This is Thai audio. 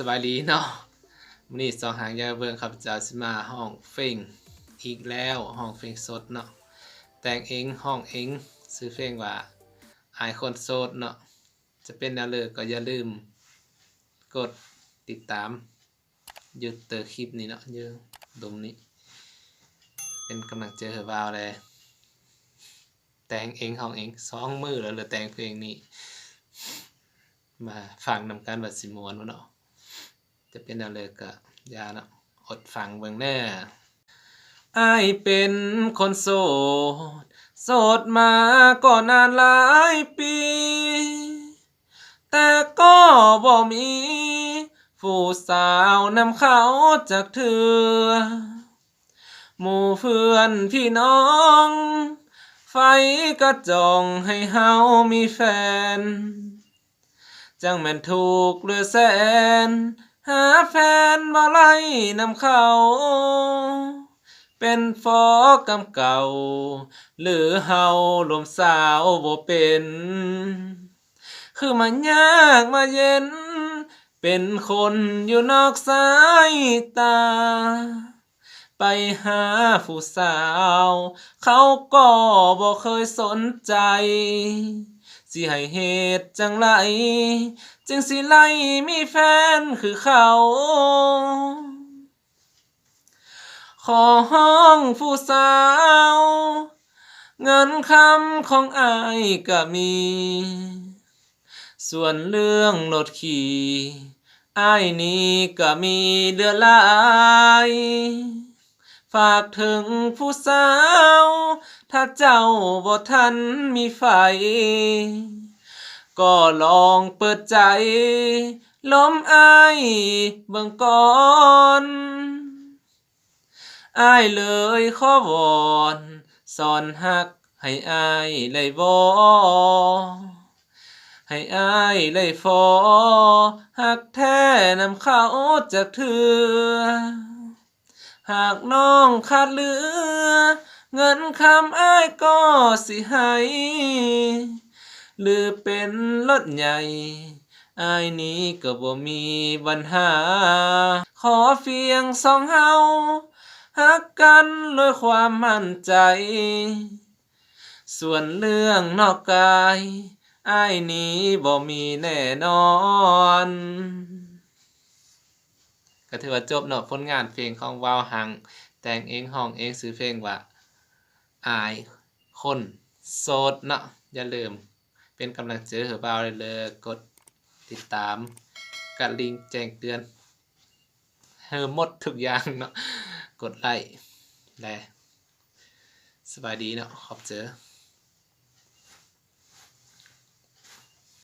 สบายดีเนาะวันนี้สองหางยาเบิงครับจะสิมาห้องเฟ่งอีกแล้วห้องเฟ่งสดเนาะแต่งเองห้องเองซื้อเฟ่งว่าอายคนโสดเนาะจะเป็นแนวเลยก็อย่าลืม กดติดตามยุดเตอคลิปนี้เนาะยืนตรงนี้ เป็นกำลังใจให้บ่าวเลยแต่งเองห้องเองสองมือแล้วเลือแต่งเพลงนี้ มาฟังนำการบัดสิมวนวะเนาะ จะเป็นอะไรก็ยาเนาะอดฟังเบิ่งแน่อายเป็นคนโสด โสดมาก็นานหลายปี แต่ก็บ่มี ผู้สาวนำเขาจากเธอหมู่เพื่อนพี่น้อง ไฟก็จองให้เฮามีแฟน จังแม่นถูกหรือแสน หาแฟนบ่ไล่นำเขา เป็นฟอกำเก่า หรือเฮารวมสาวบ่เป็น คือมันยากมาเย็น เป็นคนอยู่นอกสายตา ไปหาผู้สาว เขาก็บ่เคยสนใจ สิให้เหตุจังไรจึงสิไล่มีแฟนคือเขา ขอห้องผู้สาว เงินคำของอายก็มี ส่วนเรื่องรถขี่อายนี้ก็มีเดือนหลาย ฝากถึงผู้สาว ถ้าเจ้าบ่ทันมีไฟ ก็ลองเปิดใจ ล้มไอายเบิ่งก่อนอายเลยขอวอนสอนฮักให้อายเลยบ่ให้อายเลยฟอฮักแท้นำเขาจากเธอ หากน้องขาดเหลือ เงินคำอ้ายก็สิให้หรือเป็นรถใหญ่อายนี้ก็บ่มีปัญหา ขอเพียงสองเฮาฮักกันด้วยความมั่นใจ ส่วนเรื่องนอกกายอายนี้บ่มีแน่นอน ก็ถือว่าจบเนาะผลงานเพลงของวาวหัง แต่งเองห้องเองซื้อเพลงว่าอายคนโสดเนาะอย่าลืม เป็นกำลังใจให้บ่าวเลยเลยกดติดตามกรลิงแจ้งเตือนเฮอหมดทุกอย่างเนาะกดไลค์และสบายดีเนาะขอบเจอ